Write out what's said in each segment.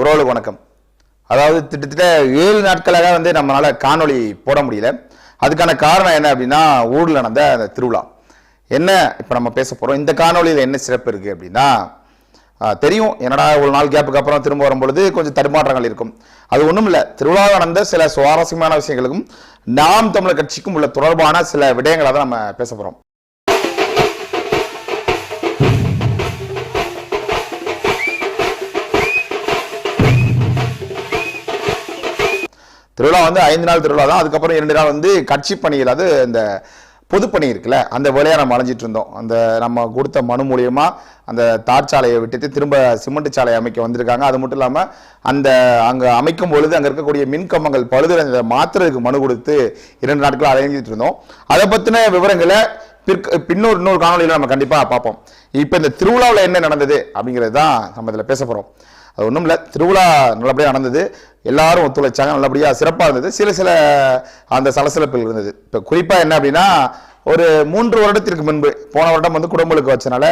உறவு வணக்கம். அதாவது கிட்டத்தட்ட ஏழு நாட்களாக வந்து நம்மளால் காணொளி போட முடியல. அதுக்கான காரணம் என்ன அப்படின்னா ஊரில் நடந்த அந்த திருவிழா. என்ன இப்போ நம்ம பேச போகிறோம் இந்த காணொளியில் என்ன சிறப்பு இருக்குது அப்படின்னா தெரியும். என்னடா ஒரு நாள் கேப்புக்கு அப்புறம் திரும்ப வரும்பொழுது கொஞ்சம் தடுமாற்றங்கள் இருக்கும். அது ஒன்றும் இல்லை. திருவிழா நடந்த சில சுவாரஸ்யமான விஷயங்களுக்கும் நாம் தமிழர் கட்சிக்கும் உள்ள தொடர்பான சில விடயங்களை தான் நம்ம பேச போகிறோம் திருவிழா வந்து ஐந்து நாள் திருவிழா தான். அதுக்கப்புறம் இரண்டு நாள் வந்து கட்சி பணியில் அது இந்த பொதுப்பணி இருக்குல்ல அந்த வேலையை நம்ம அலைஞ்சிட்டு இருந்தோம். அந்த நம்ம கொடுத்த மனு மூலியமாக அந்த தார் சாலையை விட்டுட்டு திரும்ப சிமெண்ட் சாலை அமைக்க வந்திருக்காங்க. அது மட்டும் இல்லாமல் அந்த அங்கே அமைக்கும் பொழுது அங்கே இருக்கக்கூடிய மின் கம்பங்கள் பழுதுறதை மாத்துறதுக்கு மனு கொடுத்து இரண்டு நாட்கள் அலைஞ்சிட்டு இருந்தோம். அதை பற்றின விவரங்களை பிற்கு பின்னொரு இன்னொரு காணொலியில் நம்ம கண்டிப்பாக பார்ப்போம். இப்போ இந்த திருவிழாவில் என்ன நடந்தது அப்படிங்கிறது தான் நம்ம இதில் பேச போகிறோம் அது ஒன்றும் இல்லை. திருவிழா நல்லபடியாக நடந்தது. எல்லாரும் ஒத்துழைச்சாங்க. நல்லபடியாக சிறப்பாக இருந்தது. சில சில அந்த சலசலப்பில் இருந்தது. இப்போ குறிப்பாக என்ன அப்படின்னா ஒரு மூன்று வருடத்திற்கு முன்பு போன வருடம் வந்து குடும்பங்களுக்கு வச்சனால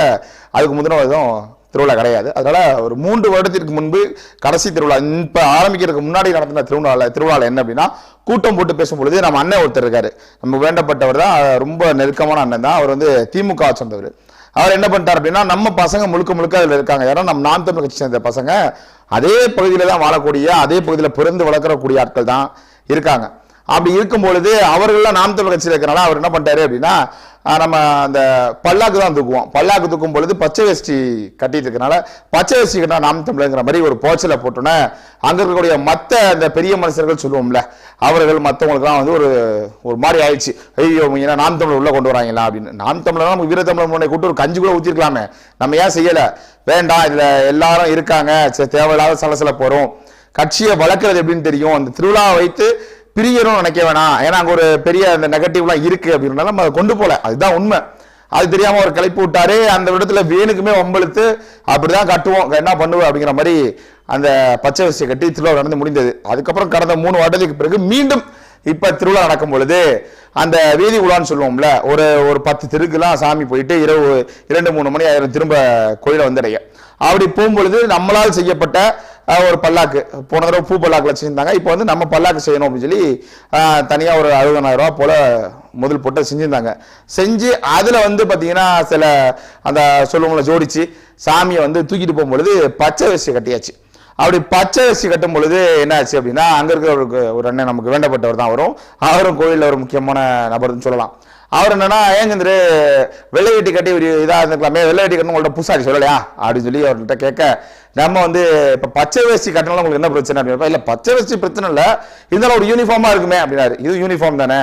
அதுக்கு முந்தின வருடம் திருவிழா கிடையாது. அதனால ஒரு மூன்று வருடத்திற்கு முன்பு கடைசி திருவிழா இப்போ ஆரம்பிக்கிறதுக்கு முன்னாடி நடத்தின திருவிழா திருவிழாவில் என்ன அப்படின்னா கூட்டம் போட்டு பேசும் பொழுது நம்ம அண்ணன் ஒருத்தர் இருக்காரு. நம்ம வேண்டப்பட்டவர் தான் ரொம்ப நெருக்கமான அண்ணன் தான். அவர் வந்து திமுக சேர்ந்தவர். அவர் என்ன பண்ணிட்டார் அப்படின்னா நம்ம பசங்க முழுக்க முழுக்க அதில் இருக்காங்க. ஏன்னா நம்ம நாம் தமிழ் கட்சி சேர்ந்த பசங்க அதே பகுதியில் தான் வாழக்கூடிய அதே பகுதியில் பிறந்து வளர்க்கக்கூடிய ஆட்கள் தான் இருக்காங்க. அப்படி இருக்கும் பொழுது அவர்கள்லாம் நாம் தமிழ் கட்சியில் இருக்கிறனால அவர் என்ன பண்ணிட்டாரு அப்படின்னா நம்ம அந்த பல்லாக்கு தான் தூக்குவோம். பல்லாக்கு தூக்கும் பொழுது பச்சை வேஷ்டி கட்டிட்டு இருக்கனால பச்சை வேஷ்டி கட்டினா நாம் தமிழங்கிற மாதிரி ஒரு போச்சலை போட்டோன்னே அங்க இருக்கக்கூடிய மற்ற அந்த பெரிய மனுஷர்கள் சொல்லுவோம்ல அவர்கள் மற்றவங்களுக்குலாம் வந்து ஒரு ஒரு மாதிரி ஆயிடுச்சு. ஐயோ ஏன்னா நாம் தமிழர் உள்ள கொண்டு வராங்களா அப்படின்னு. நாம் தமிழர் நம்ம வீரத்தமிழர் முன்னே கூட்டு ஒரு கஞ்சி கூட ஊற்றிருக்கலாமே நம்ம ஏன் செய்யல? வேண்டாம் இதுல எல்லாரும் இருக்காங்க. தேவையில்லாத சலசல போறோம் கட்சியை வளர்க்கறது எப்படின்னு தெரியும். அந்த திருவிழாவை வைத்து பிரியரும் நினைக்க வேணாம். ஏன்னா அங்கே ஒரு பெரிய அந்த நெகட்டிவ்லாம் இருக்குது அப்படின்றனால நம்ம அதை கொண்டு போகல. அதுதான் உண்மை. அது தெரியாமல் ஒரு கிளப்பி விட்டாரு. அந்த இடத்துல வேணுக்குமே வம்பெழுத்து அப்படிதான் கட்டுவோம். என்ன பண்ணுவோம் அப்படிங்கிற மாதிரி அந்த பச்சை வரிசை கட்டி திருவிழா நடந்து முடிந்தது. அதுக்கப்புறம் கடந்த மூணு வருடத்துக்கு பிறகு மீண்டும் இப்போ திருவிழா நடக்கும் பொழுது அந்த வீதி உலான்னு சொல்லுவோம்ல ஒரு ஒரு பத்து தெருக்குலாம் சாமி போயிட்டு இரவு இரண்டு மூணு மணி ஆயிரம் திரும்ப கோயிலை வந்தடைய அப்படி போகும்பொழுது நம்மளால் செய்யப்பட்ட ஒரு பல்லாக்கு. போன தடவை பூ பல்லாக்கில் செஞ்சுருந்தாங்க. இப்போ வந்து நம்ம பல்லாக்கு செய்யணும் அப்படின்னு சொல்லி தனியாக ஒரு அறுபதனாயிரம் ரூபா போல் முதல் போட்டு செஞ்சுருந்தாங்க. செஞ்சு அதில் வந்து பார்த்திங்கன்னா சில அந்த சொல்லுவங்களை ஜோடித்து சாமியை வந்து தூக்கிட்டு போகும்பொழுது பச்சை வேஷ்டி கட்டியாச்சு. அப்படி பச்சை வேஷ்டி கட்டும் பொழுது என்ன ஆச்சு அப்படின்னா அங்கே இருக்கிறவருக்கு ஒரு அண்ணன் நமக்கு வேண்டப்பட்டவர் தான் வரும். அவரும் கோயிலில் ஒரு முக்கியமான நபர்னு சொல்லலாம். அவர் என்னன்னா ஏன் சந்திரு வெள்ளை வெட்டி கட்டி ஒரு இதாக இருந்துக்கலாமே வெள்ளை வெட்டி கட்டணும் உங்கள்ட்ட புதுசாடி சொல்லலையா? அப்படின்னு சொல்லி அவர்கிட்ட கேட்க நம்ம வந்து இப்போ பச்சை வேஷ்டி கட்டணும் உங்களுக்கு என்ன பிரச்சனை? அப்படின்னு இல்லை பச்சை வேஷ்டி பிரச்சனை இல்லை இருந்தாலும் ஒரு யூனிஃபார்மாக இருக்குமே அப்படின்னாரு. இது யூனிஃபார்ம் தானே?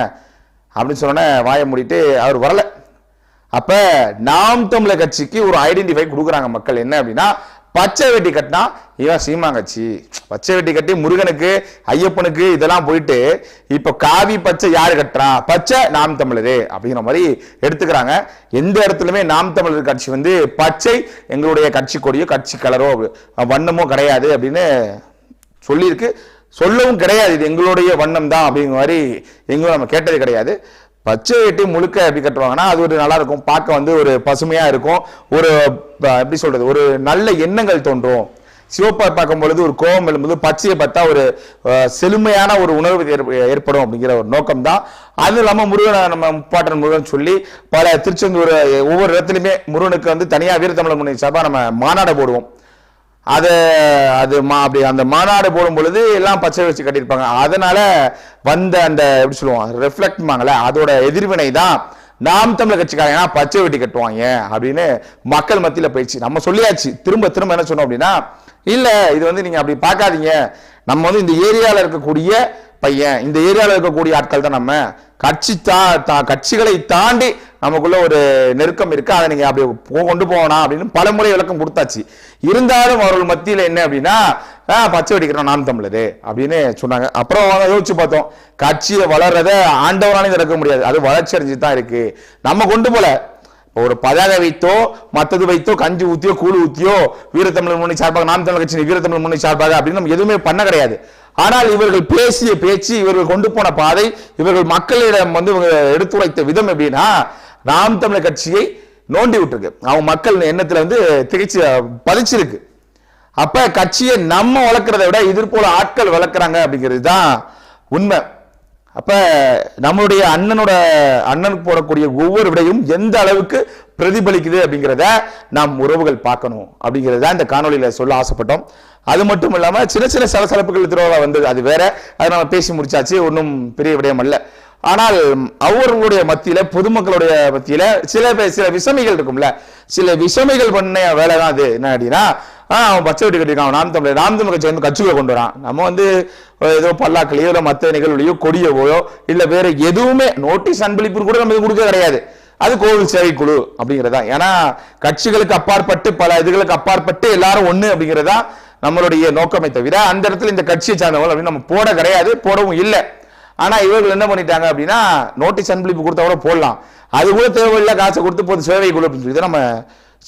அப்படின்னு சொன்னோன்னே வாயை மூடிட்டு அவர் வரலை. அப்போ நாம் தமிழர் கட்சிக்கு ஒரு ஐடென்டிஃபை கொடுக்குறாங்க மக்கள். என்ன அப்படின்னா பச்சை வெட்டி கட்டினா இவன் சீமாங்கச்சி பச்சை வெட்டி கட்டி முருகனுக்கு ஐயப்பனுக்கு இதெல்லாம் போயிட்டு இப்போ காவி பச்சை யார் கட்டுறா? பச்சை நாம் தமிழர் அப்படிங்கிற மாதிரி எடுத்துக்கிறாங்க. எந்த இடத்துலையுமே நாம் தமிழர் கட்சி வந்து பச்சை எங்களுடைய கட்சி கொடியோ கட்சி கலரோ வண்ணமோ கிடையாது அப்படின்னு சொல்லியிருக்கு. சொல்லவும் கிடையாது இது எங்களுடைய வண்ணம் தான் அப்படிங்கிற மாதிரி எங்களும் நம்ம கேட்டது கிடையாது. பச்சை வெட்டி முழுக்க எப்படி கட்டுவாங்கன்னா அது ஒரு நல்லா இருக்கும் பார்க்க வந்து ஒரு பசுமையா இருக்கும். ஒரு ப- எப்படி சொல்றது ஒரு நல்ல எண்ணங்கள் தோன்றும். சிவப்பா பார்க்கும் பொழுது ஒரு கோபம் எழும்போது. பச்சையை பார்த்தா ஒரு செழுமையான ஒரு உணர்வு ஏற்படும் அப்படிங்கிற ஒரு நோக்கம் தான் அது இல்லாம முருகனை நம்ம முப்பாட்டன் முருகன் சொல்லி பல திருச்செந்தூர் ஒவ்வொரு இடத்துலையுமே முருகனுக்கு வந்து தனியா வீரத்தமிழ் முன்னணி சார்பா நம்ம மாநாடு போடுவோம். அது அது மா அப்படி அந்த மாநாடு போடும் பொழுது எல்லாம் பச்சை வச்சு கட்டியிருப்பாங்க. அதனால வந்த அந்த எப்படி சொல்லுவோம் ரெஃப்ளெக்ட்மாங்கல்ல அதோட எதிர்வினை தான் நாம் தமிழர் கட்சிக்காரங்க பச்சை வெட்டி கட்டுவாங்க அப்படின்னு மக்கள் மத்தியில் போயிடுச்சு. நம்ம சொல்லியாச்சு. திரும்ப திரும்ப என்ன சொன்னோம் அப்படின்னா இல்லை இது வந்து நீங்கள் அப்படி பார்க்காதீங்க. நம்ம வந்து இந்த ஏரியாவில் இருக்கக்கூடிய பையன் இந்த ஏரியாவில் இருக்கக்கூடிய ஆட்கள் தான் நம்ம. கட்சி தா தா- கட்சிகளை தாண்டி நமக்குள்ள ஒரு நெருக்கம் இருக்கு. அதை நீங்க அப்படி கொண்டு போகணும் அப்படின்னு பலமுறை விளக்கம் கொடுத்தாச்சு. இருந்தாலும் அவர்கள் மத்தியில் என்ன அப்படின்னா பச்சை வெடிக்கிறோம் நாம் தமிழரு அப்படின்னு சொன்னாங்க. அப்புறம் அதை யோசிச்சு பார்த்தோம். கட்சியை வளர்றத ஆண்டவராலையும் திறக்க முடியாது. அது வளர்ச்சி அடைஞ்சு தான் இருக்கு. நம்ம கொண்டு போல. ஒரு பதாகை வைத்தோ மத்தது வைத்தோ கஞ்சி ஊத்தியோ கூழ் ஊத்தியோ வீரத்தமிழ் முன்னணி சார்பாக நாம் தமிழ் கட்சி வீரத்தமிழ் முன்னணி சார்பாக அப்படின்னு நம்ம எதுவுமே பண்ண கிடையாது. ஆனால் இவர்கள் பேசிய பேச்சு இவர்கள் கொண்டு போன பாதை இவர்கள் மக்களிடம் வந்து இவங்க எடுத்துரைத்த விதம் எப்படின்னா நாம் தமிழர் கட்சியை நோண்டி விட்டுருக்கு. அவங்க மக்கள் எண்ணத்துல வந்து திகச்சு பதிச்சிருக்கு. அப்ப கட்சியை நம்ம வளர்க்கறதை விட எதிர்போல ஆட்கள் வளர்க்குறாங்க அப்படிங்கிறது தான் உண்மை. அப்போ நம்மளுடைய அண்ணனோட அண்ணனுக்கு போடக்கூடிய ஒவ்வொரு விடையும் எந்த அளவுக்கு பிரதிபலிக்குது அப்படிங்கிறத நாம் உறவுகள் பார்க்கணும் அப்படிங்கிறது தான் இந்த காணொலியில் சொல்ல ஆசைப்பட்டோம். அது மட்டும் இல்லாமல் சின்ன சின்ன சலசலப்புகள் திருவிழா வந்தது அது வேற. அதை நம்ம பேசி முடிச்சாச்சு ஒன்றும் பெரிய விடயம் அல்ல. ஆனால் அவர்களுடைய மத்தியில் பொதுமக்களுடைய மத்தியில் சில சில விஷமிகள் இருக்கும்ல. சில விஷமிகள் பண்ண வேலை தான் அது. என்ன அப்படின்னா ஆ அவன் பச்சை வெட்டி கட்டியிருக்கான் நாம் தமிழர் நாம் தமிழ் கட்சி வந்து கட்சிக்குள்ள கொண்டு வரான். நம்ம வந்து ஏதோ பல்லாக்களையோ இல்லை மற்ற நிகழ்வுலையோ கொடியவோயோ இல்லை வேற எதுவுமே நோட்டீஸ் அன்பளிப்பு கூட நம்ம கொடுக்க கிடையாது. அது கோவில் சேவை குழு அப்படிங்கிறதா. ஏன்னா கட்சிகளுக்கு அப்பாற்பட்டு பல இதுகளுக்கு அப்பாற்பட்டு எல்லாரும் ஒன்று அப்படிங்கிறதா நம்மளுடைய நோக்கமே தவிர அந்த இடத்துல இந்த கட்சியை சார்ந்தவர்கள் அப்படின்னு நம்ம போட கிடையாது போடவும் இல்லை. ஆனா இவர்கள் என்ன பண்ணிட்டாங்க அப்படின்னா நோட்டீஸ் அன்பளிப்பு கொடுத்தா கூட போடலாம். அது கூட தேவையில்லை காசை கொடுத்து போது சேவை குழு அப்படின்னு சொல்லி நம்ம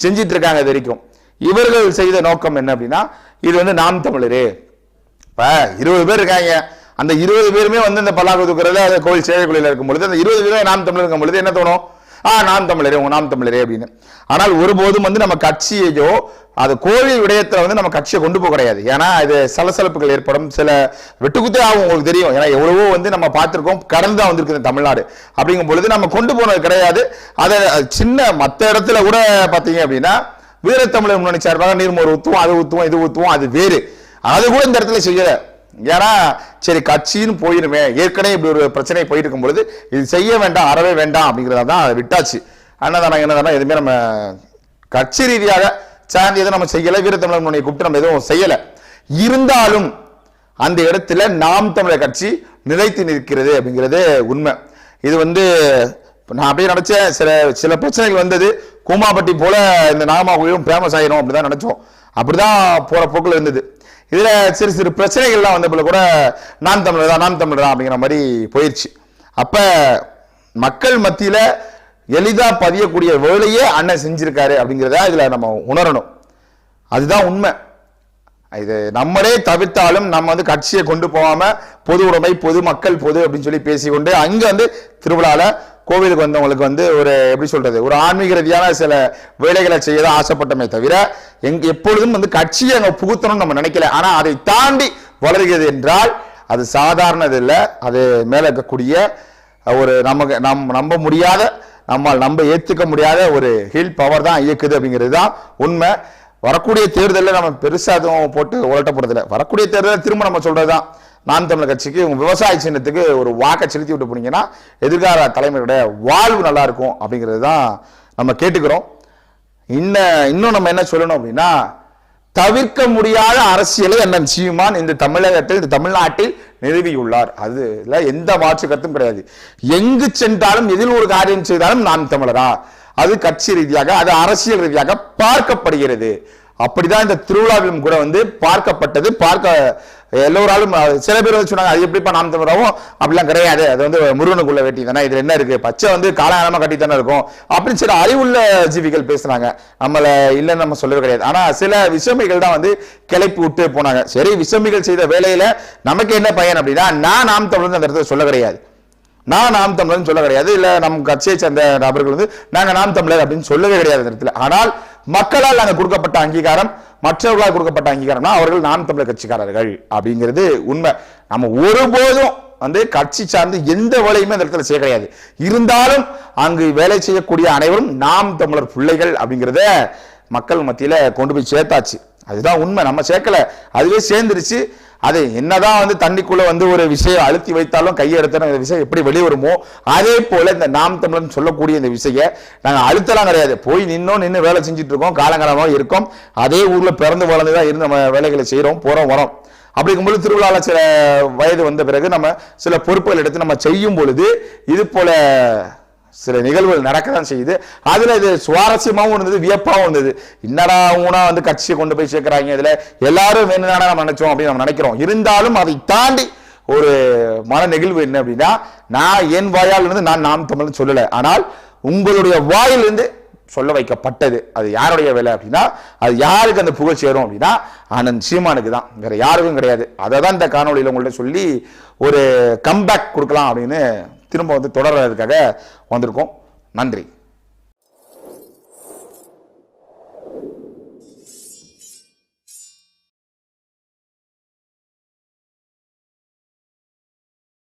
செஞ்சிட்டு இருக்காங்க இது வரைக்கும். இவர்கள் செய்த நோக்கம் என்ன அப்படின்னா இது வந்து நாம் தமிழரே. இப்போ இருபது பேர் இருக்காங்க. அந்த இருபது பேருமே வந்து இந்த பல்லாக்கு தூக்குறதுல அந்த கோவில் சேவை இருக்கும் பொழுது அந்த இருபது பேரும் நாம் தமிழர் இருக்கும் பொழுது என்ன தோணும்? ஆ நாம் தமிழரே உங்க நாம் தமிழரே அப்படின்னு. ஆனால் ஒருபோதும் வந்து நம்ம கட்சியையோ அது கோவில் விடயத்தில் வந்து நம்ம கட்சியை கொண்டு போக கிடையாது. ஏன்னா இது சலசலப்புகள் ஏற்படும். சில வெட்டுக்குத்தே ஆகும் உங்களுக்கு தெரியும். ஏன்னா எவ்வளவோ வந்து நம்ம பார்த்துருக்கோம். கடந்து தான் வந்திருக்கு தமிழ்நாடு. அப்படிங்கும் பொழுது நம்ம கொண்டு போனது கிடையாது. அதை சின்ன மற்ற இடத்துல கூட பார்த்தீங்க அப்படின்னா வீரத்தமிழர் முன்னணி சார்பாக நீர்மோர் ஊத்துவோம் அது ஊத்துவோம் இது ஊத்துவோம் அது வேறு. அது கூட இந்த இடத்துல செய்யல. ஏன்னா சரி கட்சின்னு போயிருமே. ஏற்கனவே இப்படி ஒரு பிரச்சனை போயிட்டு இருக்கும் பொழுது இது செய்ய வேண்டாம் அறவே வேண்டாம் அப்படிங்கிறத தான் அதை விட்டாச்சு. அன்னதானம் என்னதானா எதுவுமே நம்ம கட்சி ரீதியாக சார்ந்து எதுவும் நம்ம செய்யலை. வீரத்தமிழர் முன்னணி கூப்பிட்டு நம்ம எதுவும் செய்யலை. இருந்தாலும் அந்த இடத்துல நாம் தமிழர் கட்சி நிலைத்து நிற்கிறது அப்படிங்கிறது உண்மை. இது வந்து நான் அப்படியே நினச்சேன். சில சில பிரச்சனைகள் வந்தது. கூமாப்பட்டி போல இந்த நாகமாகுழியும் ஃபேமஸ் ஆகியணும் அப்படின்னு தான் நினச்சோம். அப்படி தான் போகிற போக்கில் இருந்தது. இதில் சிறு சிறு பிரச்சனைகள்லாம் வந்தபோல கூட நான் தமிழர் தான் நான் தமிழர் தான் அப்படிங்கிற மாதிரி போயிடுச்சு அப்போ மக்கள் மத்தியில் எளிதாக பதியக்கூடிய வேலையே அண்ணன் செஞ்சுருக்காரு அப்படிங்கிறத இதில் நம்ம உணரணும். அதுதான் உண்மை. இது நம்மளே தவிர்த்தாலும் நம்ம வந்து கட்சியை கொண்டு போகாமல் பொது உடைமை பொது மக்கள் பொது அப்படின்னு சொல்லி பேசிக்கொண்டு அங்கே வந்து திருவிழாவில் கோவிலுக்கு வந்தவங்களுக்கு வந்து ஒரு எப்படி சொல்றது ஒரு ஆன்மீக ரீதியான சில வேலைகளை செய்ய தான் ஆசைப்பட்டமே தவிர எங்க எப்பொழுதும் வந்து கட்சியை அங்கே புகுத்தணும்னு நம்ம நினைக்கல. ஆனா அதை தாண்டி வளர்கிறது என்றால் அது சாதாரணது இல்லை. அது மேலே இருக்கக்கூடிய ஒரு நமக்கு நம் நம்ப முடியாத நம்மால் நம்ப ஏற்றுக்க முடியாத ஒரு ஹில் பவர் தான் இயக்குது அப்படிங்கிறது தான் உண்மை. வரக்கூடிய தேர்தலில் நம்ம பெருசாக எதுவும் போட்டு உலட்ட வரக்கூடிய தேர்தலில் திரும்ப நம்ம சொல்கிறது தான் நாம் தமிழர் கட்சிக்கு உங்க விவசாய சின்னத்துக்கு ஒரு வாக்கை செலுத்தி விட்டு போனீங்கன்னா எதிர்கால தலைமுறையுடைய வாழ்வு நல்லா இருக்கும் அப்படிங்கிறது தான் நம்ம கேட்டுக்கிறோம். இன்னும் இன்னும் நம்ம என்ன சொல்லணும் அப்படின்னா தவிர்க்க முடியாத அரசியலை அண்ணன் சீமான் இந்த தமிழகத்தில் இந்த தமிழ்நாட்டில் நிறுவியுள்ளார். அதுல எந்த மாற்று கருத்தும் கிடையாது. எங்கு சென்றாலும் எதில் ஒரு காரியம் செய்தாலும் நாம் தமிழரா? அது கட்சி ரீதியாக அது அரசியல் ரீதியாக பார்க்கப்படுகிறது. அப்படிதான் இந்த திருவிழாவிலும் கூட வந்து பார்க்கப்பட்டது. பார்க்க எல்லோராலும் சில பேர் வந்து சொன்னாங்க அது எப்படிப்பா நாம் தமிழராவும்? அப்படிலாம் கிடையாது. அது வந்து முருகனுக்குள்ள வெட்டிதானே இதுல என்ன இருக்கு? பச்சை வந்து காலகாலமா கட்டி தானே இருக்கும். அப்படின்னு சில அறிவுள்ள ஜீவிகள் பேசுனாங்க நம்மள இல்லைன்னு நம்ம சொல்லவே கிடையாது. ஆனா சில விஷமிகள் தான் வந்து கிளப்பி விட்டு போனாங்க. சரி விஷமிகள் செய்த வேலையில நமக்கு என்ன பயன் அப்படின்னா நான் நாம் தமிழ் அந்த இடத்துல சொல்ல கிடையாது. நான் நாம் தமிழர்னு சொல்ல கிடையாது. இல்ல நம் கட்சியை சேர்ந்த நபர்கள் வந்து நாங்க நாம் தமிழர் அப்படின்னு சொல்லவே கிடையாது அந்த இடத்துல. ஆனால் மக்களால் அங்கே கொடுக்கப்பட்ட அங்கீகாரம் மற்றவர்களால் கொடுக்கப்பட்ட அங்கீகாரம்னா அவர்கள் நாம் தமிழர் கட்சிக்காரர்கள் அப்படிங்கிறது உண்மை. நம்ம ஒருபோதும் வந்து கட்சி சார்ந்து எந்த வேலையுமே அந்த இடத்துல செய்ய கிடையாது. இருந்தாலும் அங்கு வேலை செய்யக்கூடிய அனைவரும் நாம் தமிழர் பிள்ளைகள் அப்படிங்கிறத மக்கள் மத்தியில் கொண்டு போய் சேர்த்தாச்சு. அதுதான் உண்மை. நம்ம சேர்க்கல. அதுவே சேர்ந்துருச்சு. அது என்னதான் வந்து தண்ணிக்குள்ள வந்து ஒரு விஷயம் அழுத்தி வைத்தாலும் கையை எடுத்தாலும் இந்த விஷயம் எப்படி வெளியே வருமோ அதே போல இந்த நாம் தமிழன் சொல்லக்கூடிய இந்த விஷய நாங்கள் அழுத்தலாம் கிடையாது. போய் நின்னோம் நின்று வேலை செஞ்சுட்டு இருக்கோம் காலங்காலமாக இருக்கோம். அதே ஊர்ல பிறந்து வளர்ந்து தான் இருந்து நம்ம வேலைகளை செய்கிறோம் போறோம் வரோம். அப்படிங்கும்போது திருவிழாவில் சில வயது வந்த பிறகு நம்ம சில பொறுப்புகள் எடுத்து நம்ம செய்யும் பொழுது இது போல சில நிகழ்வுகள் நடக்க தான் செய்யுது. அதில் இது சுவாரஸ்யமாகவும் இருந்தது வியப்பாகவும் இருந்தது. என்னடா ஊனா வந்து கட்சியை கொண்டு போய் சேர்க்குறாங்க இதில்? எல்லாரும் வேணும்னா நம்ம நினச்சோம் அப்படின்னு நம்ம நினைக்கிறோம். இருந்தாலும் அதை தாண்டி ஒரு மன நெகிழ்வு என்ன அப்படின்னா நான் என் வாயால் இருந்து நான் நாம் தமிழ்னு சொல்லலை. ஆனால் உங்களுடைய வாயிலிருந்து சொல்ல வைக்கப்பட்டது. அது யாருடைய வேலை அப்படின்னா அது யாருக்கு அந்த புகழ் சேரும் அப்படின்னா ஆனந்த் சீமானுக்கு தான். வேற யாருக்கும் கிடையாது. அதை தான் இந்த காணொலியில் உங்கள்ட்ட சொல்லி ஒரு கம்பேக் கொடுக்கலாம் அப்படின்னு திரும்ப வந்து தொடர்றதுக்காக வந்திருக்கோம். நன்றி.